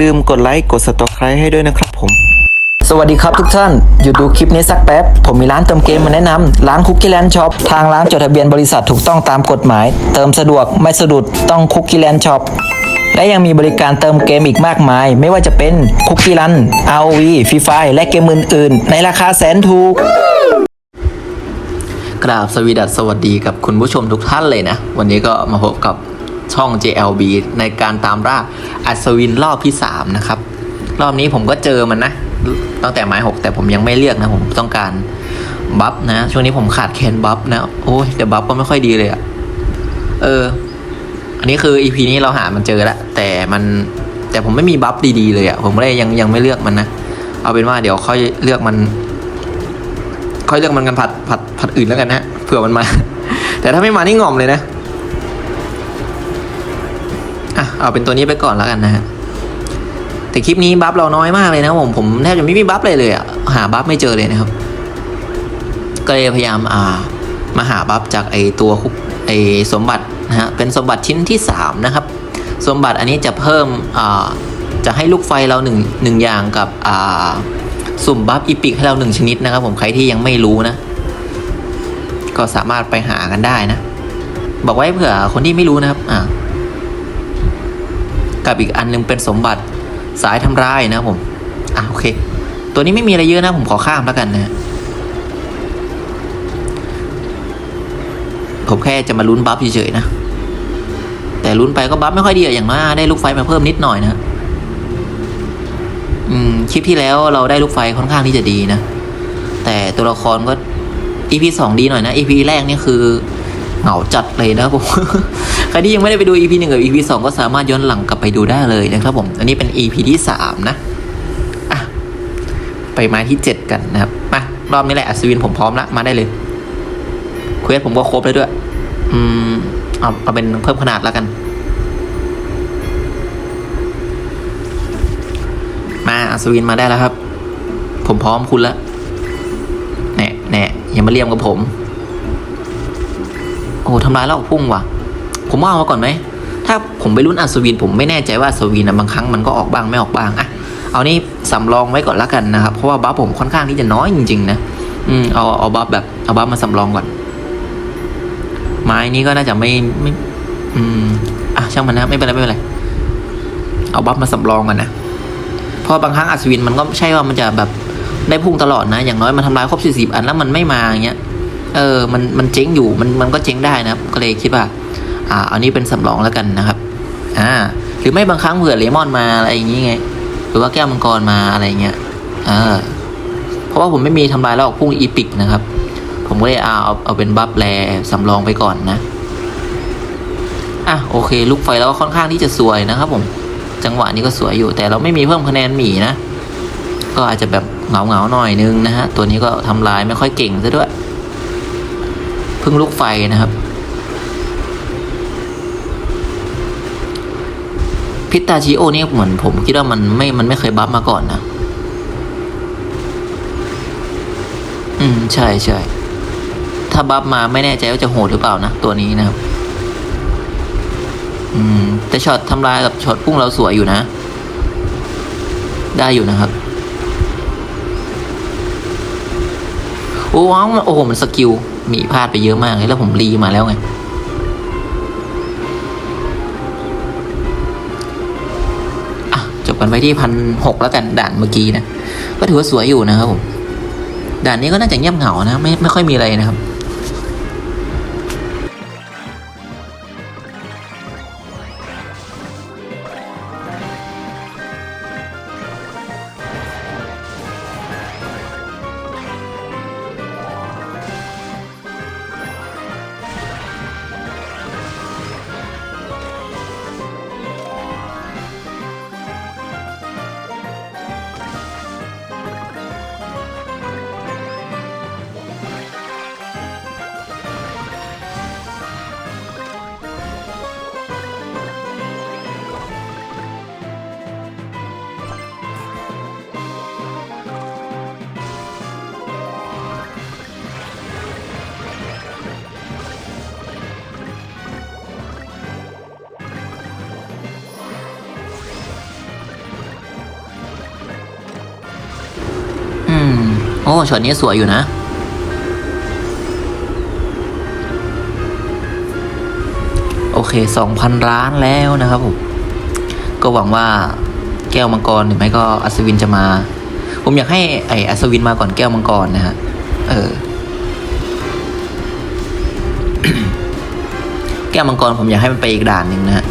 ลืมกดไลค์กด subscribe ให้ด้วยนะครับผม สวัสดีครับทุกท่านหยุดดูคลิปนี้สักแป๊บ ผมมีร้านเติมเกมมาแนะนำร้านคุกกี้แลนด์ช็อปทางร้านจดทะเบียนบริษัทถูกต้องตามกฎหมาย เติมสะดวกไม่สะดุดต้องคุกกี้แลนด์ช็อปและยังมีบริการเติมเกมอีกมากมาย ไม่ว่าจะเป็นคุกกี้รัน ROV ฟรีไฟและเกมอื่นๆ ในราคาแสนถูก กราบสวีดัสสวัสดีกับคุณผู้ชมทุกท่านเลยนะ วันนี้ก็มาพบกับ ช่อง JLB ในการตามล่าอัศวินรอบที่ 3 นะครับ รอบนี้ผมก็เจอมันนะ ตั้งแต่ไม้หกแต่ผมยังไม่เลือกนะ ผมต้องการบัฟนะ ช่วงนี้ผมขาดแคนบัฟนะ โอ้ยแต่บัฟก็ไม่ค่อยดีเลยอะเออ อันนี้คือ EP นี้เราหามันเจอแล้วแต่มันแต่ผมไม่มีบัฟดีๆเลยอะผมเลยยังยังไม่เลือกมันนะ เอาเป็นว่าเดี๋ยวค่อยเลือกมันค่อยเลือกมันกันผัดผัดผัดอื่นแล้วกันนะเผื่อมันมา แต่ถ้าไม่มานี่งอมเลยนะ เอาเป็นตัวนี้ไปก่อนแล้วกันนะฮะแต่คลิปนี้บัฟเราน้อยมากเลยนะผมผมแทบจะไม่มีบัฟเลยเลยอะหาบัฟไม่เจอเลยนะครับ ก็เลยพยายามอ่ามาหาบัฟจากไอตัวไอสมบัตินะฮะเป็นสมบัติชิ้นที่สามนะครับ สมบัติอันนี้จะเพิ่มอ่าจะให้ลูกไฟเราหนึ่งหนึ่งอย่างกับอ่าสุ่มบัฟอีพิกให้เราหนึ่งชนิดนะครับ ผมใครที่ยังไม่รู้นะ ก็สามารถไปหากันได้นะ บอกไว้เผื่อคนที่ไม่รู้นะครับอ่า กับอีกอันหนึงเป็นสมบัติสายทำร้ายนะผมอ่าโอเค ตัวนี้ไม่มีอะไรเยอะนะผมขอข้ามแล้วกันนะผมแค่จะมาลุ้นบัฟเฉยๆนะ แต่ลุ้นไปก็บัฟไม่ค่อยดีอะอย่างน้อยได้ลูกไฟมาเพิ่มนิดหน่อยนะอืมคลิปที่แล้วเราได้ลูกไฟค่อนข้างที่จะดีนะ แต่ตัวละครก็ EP สองดีหน่อยนะ EP แรกนี่คือเหงาจัดเลยนะผม ครที่ยังไม่ได้ไปดู EP หนึ่งกับ EP สองก็สามารถย้อนหลังกลับไปดูได้เลยนะครับผม อันนี้เป็น EP ที่สามนะอะไปม้ที่เจ็ดกันนะครับ มารอบนี้แหละอัศวินผมพร้อมละมาได้เลยเควสผมก็ครบแล้วด้วย อืมเอาเอาเป็นเพิ่มขนาดแล้วกัน มาอัศวินมาได้แล้วครับ ผมพร้อมคุณแล้วแน่แน่อย่ามาเลี่ยมกับผม โอ้ทำลายแล้วพุ่งว่ะ ผมว่าเอามาก่อนไหม ถ้าผมไปรุ่นอัศวินผมไม่แน่ใจว่าอัศวินนะบางครั้งมันก็ออกบ้างไม่ออกบ้างอะเอานี่สำรองไว้ก่อนละกันนะครับ เพราะว่าบัฟผมค่อนข้างที่จะน้อยจริงๆนะอืมเอาเอาบัฟแบบเอาบัฟมาสำรองก่อน ไม้นี้ก็น่าจะไม่ไม่ อืมอะช่างมันนะไม่เป็นไรไม่เป็นไรเอาบัฟมาสำรองกันนะเพราะบางครั้งอัศวินมันก็ใช่ว่ามันจะแบบได้พุ่งตลอดนะ อย่างน้อยมันทำลายครบสี่สิบอันแล้วมันไม่มาอย่างเงี้ย เออ มันมันเจ๊งอยู่ มันมันก็เจ๊งได้นะครับ ก็เลยคิดว่า อ่าอันนี้เป็นสำรองแล้วกันนะครับอ่าหรือไม่บางครั้งเผื่อเลมอนมาอะไรอย่างงี้ไง หรือว่าแก้วมังกรมาอะไรเงี้ยเออเพราะว่าผมไม่มีทำลายแล้วออกพุ่งอีพิกนะครับ ผมก็เลยเอาเอาเอาเป็นบัฟแลสำรองไปก่อนนะอะโอเค ลูกไฟเราก็ค่อนข้างที่จะสวยนะครับ ผมจังหวะนี้ก็สวยอยู่ แต่เราไม่มีเพิ่มคะแนนหมีนะ ก็อาจจะแบบเหงาเหงาๆหน่อยนึงนะฮะตัวนี้ก็ทำลายไม่ค่อยเก่งซะด้วยพิ่งลูกไฟนะครับ พิตาชิโอนี่เหมือนผมคิดว่ามันไม่ มันไม่เคยบัฟมาก่อนนะ อืม ใช่ใช่ถ้าบัฟมาไม่แน่ใจว่าจะโหดหรือเปล่านะ ตัวนี้นะครับ อืม แต่ช็อตทำลายกับช็อตพุ่งเราสวยอยู่นะ ได้อยู่นะครับ โอ้ว้าวโอ้โห มันสกิล มีพลาดไปเยอะมากเลยแล้วผมรีมาแล้วไง บกันไปที่พันหกแล้วกันด่านเมื่อกี้นะ ก็ถือว่าสวยอยู่นะครับผม ด่านนี้ก็น่าจะเงียบเหงานะ ไม่ไม่ค่อยมีอะไรนะครับ ช็อตนี้สวยอยู่นะ โอเคสองพันล้านแล้วนะครับผม ก็หวังว่าแก้วมังกรหรือไม่ก็อัศวินจะมา ผมอยากให้ไออัศวินมาก่อนแก้วมังกรนะฮะ เออ แก้วมังกรผมอยากให้มันไปอีกด่านหนึ่งนะฮะ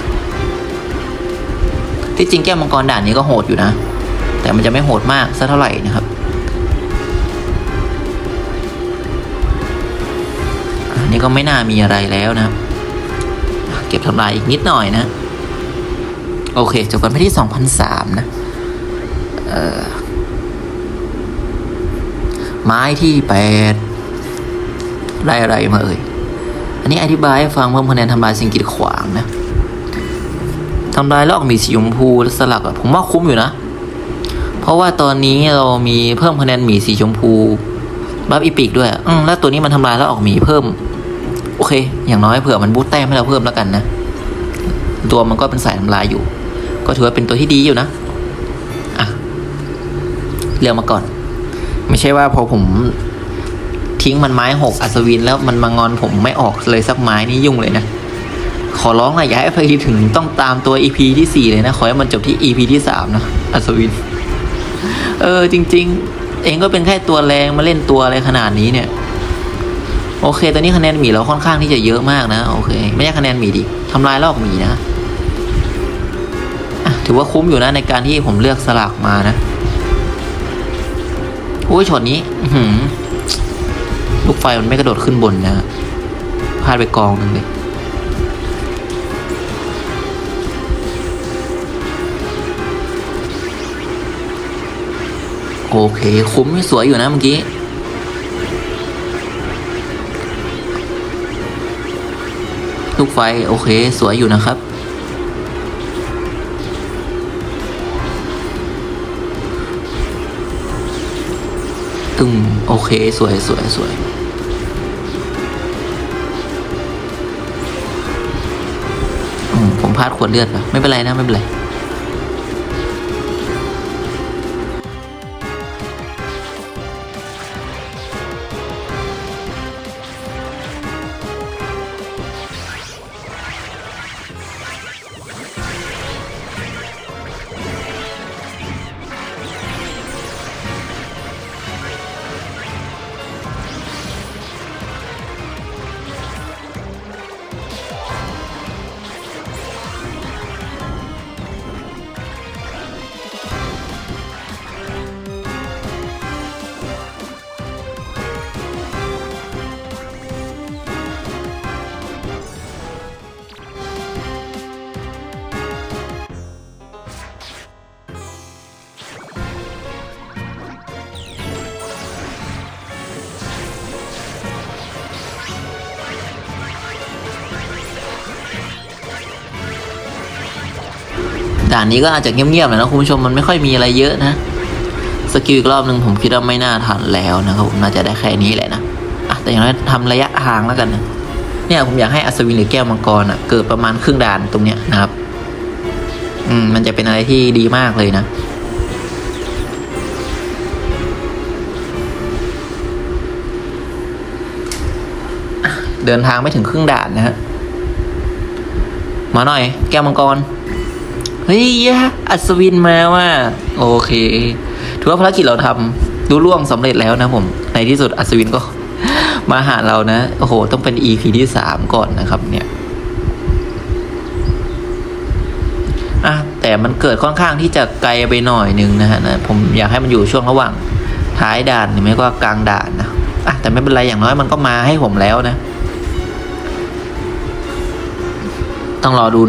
ที่จริงแก้วมังกรด่านนี้ก็โหดอยู่นะ แต่มันจะไม่โหดมากสักเท่าไหร่นะครับ นี้ก็ไม่น่ามีอะไรแล้วนะ เก็บทำลายอีกนิดหน่อยนะ โอเคจบกันไปที่ 2003 นะไม้ที่8ได้อะไรมาเอ่ย อันนี้อธิบายให้ฟังเพิ่มคะแนนทำลายสิ่งกีดขวางนะทำลายลอกมีสีชมพูและสลักอะผมว่าคุ้มอยู่นะ เพราะว่าตอนนี้เรามีเพิ่มคะแนนหมีสีชมพูบัฟอีปิกด้วย อืมแล้วตัวนี้มันทำลายแล้วออกหมีเพิ่ม โอเค อย่างน้อยเผื่อมันบูตแต้มให้เราเพิ่มแล้วกันนะ ตัวมันก็เป็นสายทำลายอยู่ ก็ถือว่าเป็นตัวที่ดีอยู่นะอะเรียกมาก่อน ไม่ใช่ว่าพอผมทิ้งมันไม้หกอัศวินแล้วมันมางอนผมไม่ออกเลยสักไม้นี่ยุ่งเลยนะขอร้องหน่อยอย่าให้ไปถึงต้องตามตัว EP ที่สี่เลยนะ ขอให้มันจบที่ EP ที่สามนะ อัศวิน เออ จริง ๆ เองก็เป็นแค่ตัวแรงมาเล่นตัวอะไรขนาดนี้เนี่ย โอเคตอนนี้คะแนนหมีเราค่อนข้างที่จะเยอะมากนะ โอเค ไม่ใช่คะแนนหมีดิทำลายลอกหมีนะถือว่าคุ้มอยู่นะในการที่ผมเลือกสลากมานะโอ้ยช็อตนี้หือลูกไฟมันไม่กระโดดขึ้นบนนะพลาดไปกองหนึ่งเลยโอเค คุ้มสวยอยู่นะเมื่อกี้ ลูกไฟ โอเค สวยอยู่นะครับ ตึงโอเค สวยสวยสวยผมพลาดขวดเลือดปะไม่เป็นไรนะ ไม่เป็นไร ด่านนี้ก็อาจจะเงียบๆหน่อยนะคุณผู้ชมมันไม่ค่อยมีอะไรเยอะนะสกิลอีกรอบหนึ่งผมคิดว่าไม่น่าทันแล้วนะครับผมน่าจะได้แค่นี้แหละนะอะแต่อย่างน้อยทำระยะทางแล้วกันนะเนี่ยผมอยากให้อัศวินหรือแก้วมังกรอะเกิดประมาณครึ่งด่านตรงเนี้ยนะครับ อืมมันจะเป็นอะไรที่ดีมากเลยนะเดินทางไม่ถึงครึ่งด่านนะฮะ มาหน่อย แก้วมังกร เฮ้ยยะอัศวินมาว่า โอเค ถือว่าภารกิจเราทำดูล่วงสำเร็จแล้วนะผม ในที่สุดอัศวินก็มาหาเรานะ โอ้โห ต้องเป็น EP ที่สามก่อนนะครับ เนี่ยอะแต่มันเกิดค่อนข้างที่จะไกลไปหน่อยนึงนะฮะนะผมอยากให้มันอยู่ช่วงระหว่างท้ายด่านหรือไม่ก็กลางด่านนะอะแต่ไม่เป็นไรอย่างน้อยมันก็มาให้ผมแล้วนะ ต้องรอดู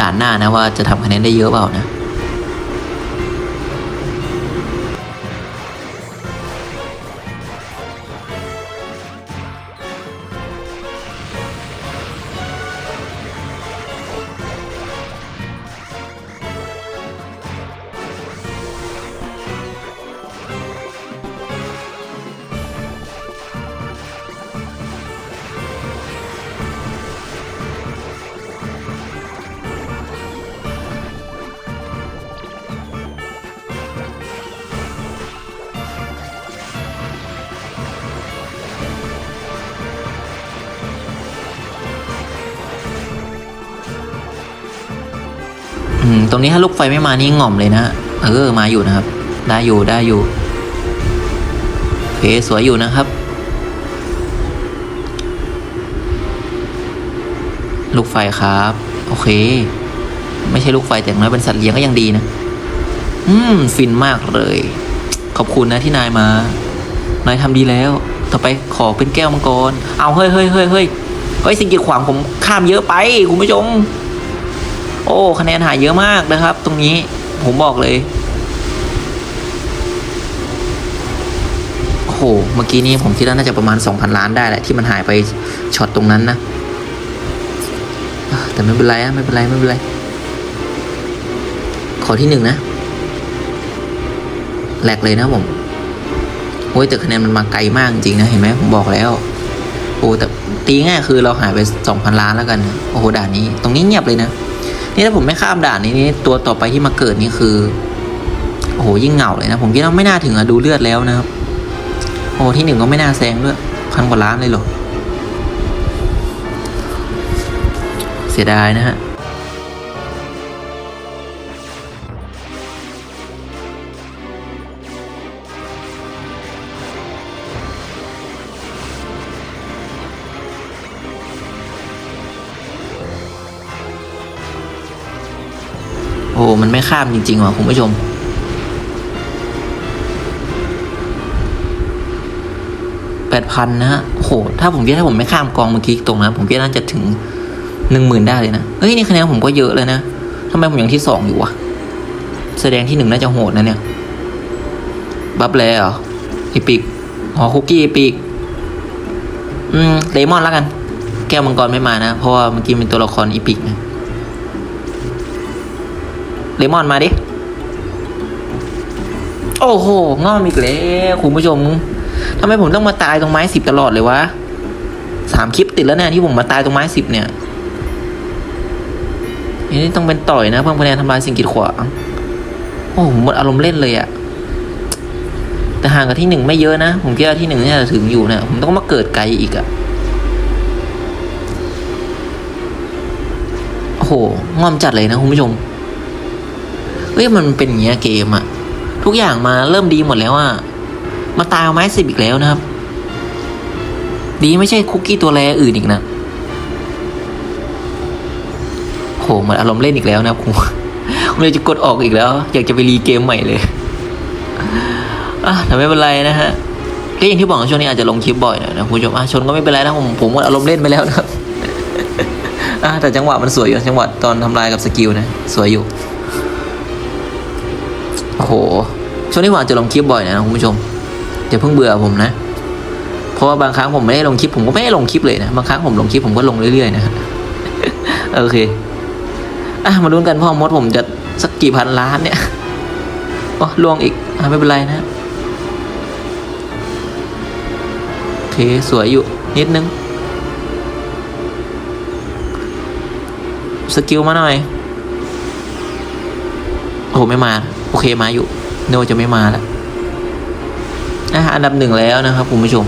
ด่านหน้านะว่าจะทำคะแนนได้เยอะเปล่านะ ตรงนี้ถ้าลูกไฟไม่มานี่ง่อมเลยนะเออมาอยู่นะครับ ได้อยู่ได้อยู่เสวยอยู่นะครับ ลูกไฟครับ โอเค ไม่ใช่ลูกไฟแต่อย่างน้อยเป็นสัตว์เลี้ยงก็ยังดีนะ อืม ฟินมากเลย ขอบคุณนะที่นายมา นายทำดีแล้ว ต่อไปขอเป็นแก้วมังกร เอาเฮ้ยเฮ้ยเฮ้ยเฮ้ยเฮ้ยสิ่งกีดขวางผมข้ามเยอะไป คุณผู้ชม โอ้คะแนนหายเยอะมากนะครับ ตรงนี้ผมบอกเลยโอ้โหเมื่อกี้นี้ผมคิดว่าน่าจะประมาณ 2,000 ล้านได้แหละที่มันหายไปช็อตตรงนั้นนะแต่ไม่เป็นไรอะไม่เป็นไรไม่เป็นไร ขอที่หนึ่งนะแหลกเลยนะผมโอ้ยแต่คะแนนมันมาไกลมากจริงนะเห็นไหมผมบอกแล้วโอ้แต่ตีง่ายคือเราหายไป 2,000 ล้านแล้วกัน โอ้โหด่านนี้ ตรงนี้เงียบเลยนะ นี่ถ้าผมไม่ข้ามด่านนี้นี่ตัวต่อไปที่มาเกิดนี่คือ โอ้โหยิ่งเหงาเลยนะ ผมคิดว่าไม่น่าถึงอะดูเลือดแล้วนะครับ โอ้ที่หนึ่งก็ไม่น่าแซงด้วยพันกว่าล้านเลยหรอ เสียดายนะฮะ มันไม่ข้ามจริงๆว่ะคุณผู้ชม แปดพันนะฮะโห ถ้าผมคิดถ้าผมไม่ข้ามกองเมื่อกี้ตรงนั้นผมคิดว่าน่าจะถึงหนึ่งหมื่นได้เลยนะเฮ้ยนี่คะแนนผมก็เยอะเลยนะทำไมผมยังที่สองอยู่วะ แสดงที่หนึ่งน่าจะโหดนะเนี่ย บัฟแลเหรออีปิกอ๋อคุกกี้อีปิกอืมเลมอนแล้วกัน แก้วมังกรไม่มานะ เพราะว่าเมื่อกี้เป็นตัวละครอีปิกนะ เลมอนมาดิ โอ้โหงอมอีกแล้วคุณผู้ชมทำไมผมต้องมาตายตรงไม้สิบตลอดเลยวะสามคลิปติดแล้วเนี่ยที่ผมมาตายตรงไม้สิบเนี่ยอันี่ต้องเป็นต่อยนะเพิ่มคะแนนทำลายสิ่งกีดขวางโอ้ผมหมดอารมณ์เล่นเลยอะแต่ห่างกับที่หนึ่งไม่เยอะนะ ผมคิดว่าที่หนึ่งเนี่ยจะถึงอยู่เนี่ยผมต้องมาเกิดไกลอีกอะโอ้โหงอมจัดเลยนะคุณผู้ชม เฮ้ยมันเป็นอย่างเงี้ยเกมอะทุกอย่างมาเริ่มดีหมดแล้วอะมาตายเอาไม้สิบอีกแล้วนะครับ ดีไม่ใช่คุกกี้ตัวแรอื่นอีกนะโหมันอารมณ์เล่นอีกแล้วนะครับผมผมเลยจะกดออกอีกแล้ว อยากจะไปรีเกมใหม่เลยอะแต่ไม่เป็นไรนะฮะก็อย่างที่บอกช่วงนี้อาจจะลงคลิปบ่อยหน่อยนะคุณผู้ชมอะชนก็ไม่เป็นไรนะผมผมอารมณ์เล่นไปแล้วนะครับอะแต่จังหวะมันสวยอยู่จังหวะตอนทำลายกับสกิลนะ สวยอยู่ โหช่วงนี้ผมอาจจะลงคลิปบ่อยนะคุณผู้ชมอย่าเพิ่งเบื่อผมนะ เพราะว่าบางครั้งผมไม่ได้ลงคลิปผมก็ไม่ได้ลงคลิปเลยนะบางครั้งผมลงคลิปผมก็ลงเรื่อยๆนะโอเคอะมาลุ้นกันพ่อมดผมจะสักกี่พันล้านเนี่ยโอ้ลวงอีกอะไม่เป็นไรนะโอเคสวยอยู่นิดนึงสกิลมาหน่อยโอ้ไม่มา โอเคมาอยู่โนจะไม่มาแล้วอะอันดับหนึ่งแล้วนะครับคุณผู้ชม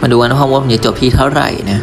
มาดูกันว่าผมจะจบที่เท่าไหร่นะ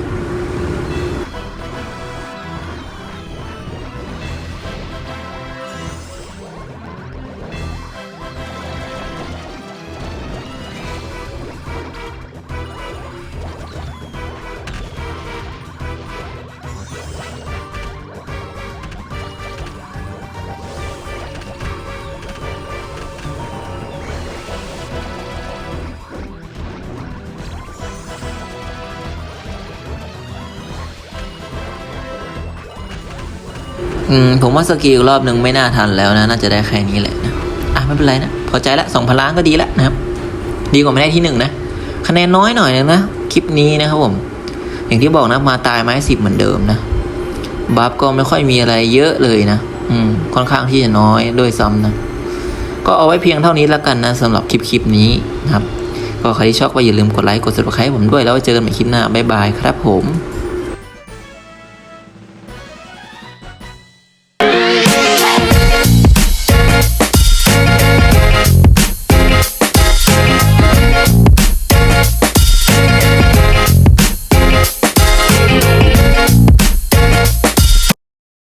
อืมผมว่าสกิลรอบหนึ่งไม่น่าทันแล้วนะ น่าจะได้แค่นี้แหละนะอะไม่เป็นไรนะ พอใจละสองพันล้านก็ดีล้วนะครับ ดีกว่าไม่ได้ที่หนึ่งนะ คะแนนน้อยหน่อยนึงนะ คลิปนี้นะครับผม อย่างที่บอกนะ มาตายไม้สิบเหมือนเดิมนะ บัฟก็ไม่ค่อยมีอะไรเยอะเลยนะ อืม ค่อนข้างที่จะน้อยด้วยซ้ำนะ ก็เอาไว้เพียงเท่านี้แล้วกันนะสำหรับคลิปคลิปนี้นะครับ ก็ใครที่ชอบก็อย่าลืมกดไลค์ กด subscribe ผมด้วย แล้วไว้เจอกันใหม่คลิปหน้า บ๊ายบายครับผม